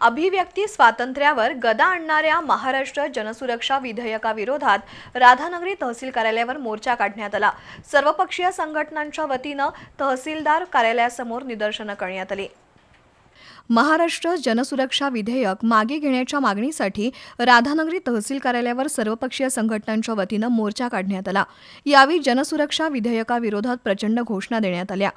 अभिव्यक्ती स्वातंत्र्यावर गदा आणणाऱ्या महाराष्ट्र जनसुरक्षा विधेयकाविरोधात राधानगरी तहसील कार्यालयावर मोर्चा काढण्यात आला. सर्वपक्षीय संघटनांच्या वतीनं तहसीलदार कार्यालयासमोर निदर्शनं करण्यात आली. महाराष्ट्र जनसुरक्षा विधेयक मागे घेण्याच्या मागणीसाठी राधानगरी तहसील कार्यालयावर सर्वपक्षीय संघटनांच्या वतीनं मोर्चा काढण्यात आला. यावेळी जनसुरक्षा विधेयकाविरोधात प्रचंड घोषणा देण्यात आल्या.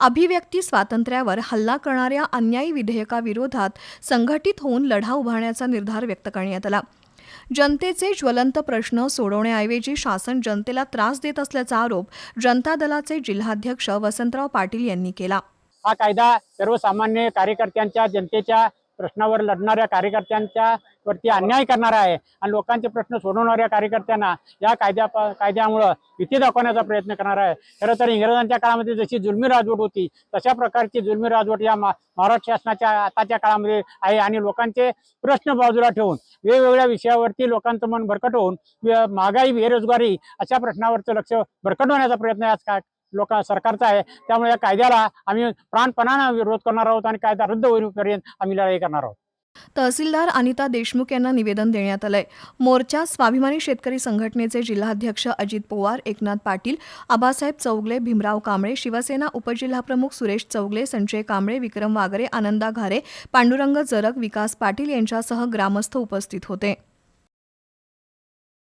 अभिव्यक्ती स्वातंत्र्यावर हल्ला करणाऱ्या अन्यायी विधेयकाविरोधात संघटित होऊन लढा उभारण्याचा निर्धार व्यक्त करण्यात आला. जनतेचे ज्वलंत प्रश्न सोडवण्याऐवजी शासन जनतेला त्रास देत असल्याचा आरोप जनता दलाचे जिल्हाध्यक्ष वसंतराव पाटील यांनी केला. हा कायदा सर्वसामान्य कार्यकर्त्यांच्या जनतेच्या प्रश्नावर लढणाऱ्या कार्यकर्त्यांच्या वरती अन्याय करणारा आहे आणि लोकांचे प्रश्न सोडवणाऱ्या कार्यकर्त्यांना या कायद्या कायद्यामुळं भीती दाखवण्याचा प्रयत्न करणार आहे. खरं तर इंग्रजांच्या काळामध्ये जशी जुलमी राजवट होती तशा प्रकारची जुलमी राजवट या मा- महाराष्ट्र शासनाच्या आताच्या काळामध्ये आहे आणि लोकांचे प्रश्न बाजूला ठेवून वेगवेगळ्या विषयावरती लोकांचं मन भरकट होऊन महागाई बेरोजगारी अशा प्रश्नावरचं लक्ष भरकटवण्याचा प्रयत्न आज का लोक सरकारचा आहे. त्यामुळे या कायद्याला आम्ही प्राणपणानं विरोध करणार आहोत आणि कायदा रद्द होईपर्यंत आम्ही लढाई करणार आहोत. तहसीलदार अनिता देशमुख यांना निवेदन देण्यात आलंय. मोर्चा स्वाभिमानी शेतकरी संघटनेचे जिल्हाध्यक्ष अजित पवार एकनाथ पाटील आबासाहेब चौगले भीमराव कांबळे शिवसेना उपजिल्हाप्रमुख सुरेश चौगले संजय कांबळे विक्रम वागरे आनंदा घारे पांडुरंग जरग विकास पाटील यांच्यासह ग्रामस्थ उपस्थित होते.